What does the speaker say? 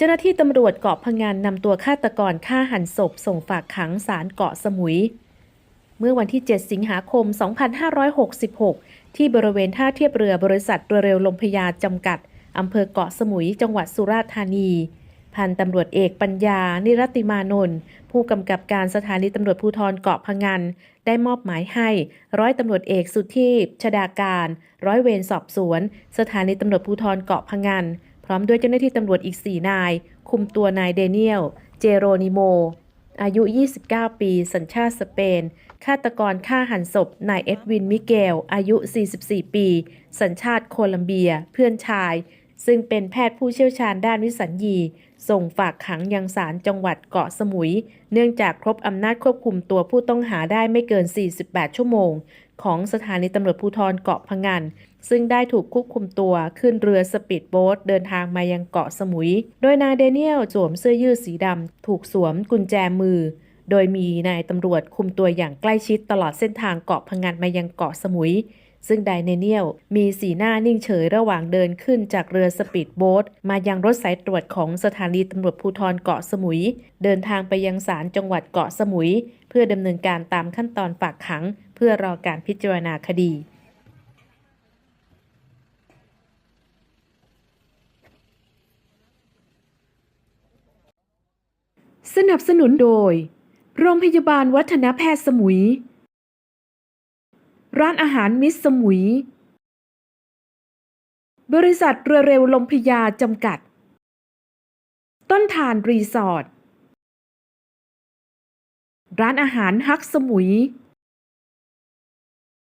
เจ้าหน้าที่ตำรวจเกาะพะงันนำตัวฆาตกรฆ่าหันศพ ส่งฝากขังศาลเกาะสมุย เมื่อวันที่ 7 สิงหาคม 2566 ที่บริเวณท่าเทียบเรือบริษัทเรือเร็วลมพยาจำกัดอำเภอเกาะสมุย จังหวัดสุราษฎร์ธานีพันตำรวจเอกปัญญา นิรติมานนท์ผู้กำกับการสถานีตำรวจภูธรเกาะพะงัน ได้มอบหมายให้ ร้อยตำรวจเอกสุทีพชดาการ ร้อยเวรสอบสวน สถานีตำรวจภูธรเกาะพะงัน พร้อมด้วยเจ้าหน้าที่ตำรวจอีก 4 นาย คุมตัวนายเดเนียล เจโรนิโม อายุ 29 ปี สัญชาติสเปน ฆาตกรฆ่าหันศพ นายเอ็ดวิน มิเกล อายุ 44 ปี สัญชาติโคลัมเบีย เพื่อนชาย ซึ่งเป็นแพทย์ผู้เชี่ยวชาญด้านวิสัญญี ส่งฝากขังยังศาลจังหวัดเกาะสมุย เนื่องจากครบอำนาจควบคุมตัวผู้ต้องหาได้ไม่เกิน 48 ชั่วโมง ของสถานีตำรวจภูธรเกาะพะงันซึ่งได้ถูกควบคุมตัวขึ้นเรือสปีดโบ๊ทเดินทางมายังเกาะสมุย โดยนายเดเนียลสวมเสื้อยืดสีดำถูกสวมกุญแจมือ โดยมีนายตำรวจคุมตัวอย่างใกล้ชิดตลอดเส้นทางเกาะพะงันมายังเกาะสมุย ซึ่งไดเนเนียลมีสีหน้านิ่งเฉยระหว่างเดินขึ้นจากเรือสปีดโบ๊ทมายังรถสายตรวจของสถานีตำรวจภูธรเกาะสมุย เดินทางไปยังศาลจังหวัดเกาะสมุย เพื่อดำเนินการตามขั้นตอนฝากขัง เพื่อรอการพิจารณาคดีสนับสนุนโดย โรงพยาบาลวัฒนแพทย์สมุย ร้านอาหารมิสสมุย บริษัทเรือเร็วลมพยาจำกัด ต้นทานรีสอร์ท ร้านอาหารฮักสมุย